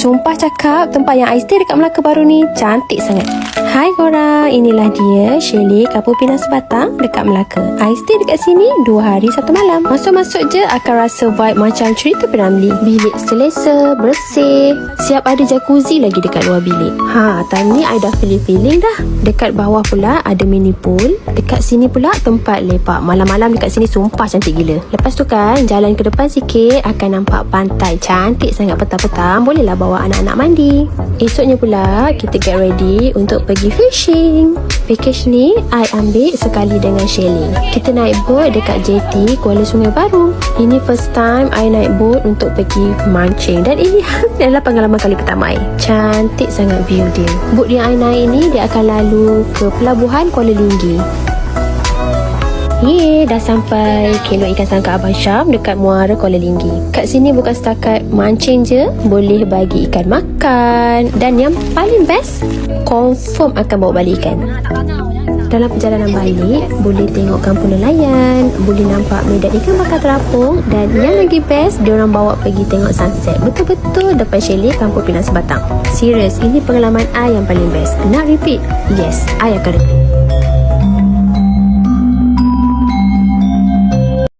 Sumpah cakap tempat yang I stay dekat Melaka baru ni cantik sangat. Hai korang, inilah dia Shelly Kapur Pinang Sebatang dekat Melaka. I stay dekat sini dua hari satu malam. Masuk-masuk je akan rasa vibe macam cerita Piramli. Bilik selesa, bersih. Siap ada jacuzzi lagi dekat luar bilik. Ha, time ni I dah feeling-feeling dah. Dekat bawah pula ada mini pool. Dekat sini pula tempat lepak. Malam-malam dekat sini sumpah cantik gila. Lepas tu kan, jalan ke depan sikit akan nampak pantai. Cantik sangat petang-petang. Bolehlah bawa anak-anak mandi. Esoknya pula, kita get ready untuk pergi fishing. Package ni, I ambil sekali dengan Shelly. Kita naik boat dekat JT Kuala Sungai Baru. Ini first time I naik boat untuk pergi mancing. Dan ini adalah pengalaman kali pertama I. Cantik sangat view dia. Boat yang I naik ni, dia akan lalu ke pelabuhan Kuala Linggi. Ye, dah sampai kilo ikan sangka Abang Syam dekat Muara Kuala Linggi. Kat sini bukan setakat mancing je, boleh bagi ikan makan. Dan yang paling best, confirm akan bawa balik ikan. Dalam perjalanan balik, boleh tengok kampung nelayan, boleh nampak medan ikan bakar terapung dan yang lagi best, dia orang bawa pergi tengok sunset. Betul-betul depan chalet Kampung Pinang Sebatang. Serius, ini pengalaman I yang paling best. Nak repeat? Yes, I akan repeat.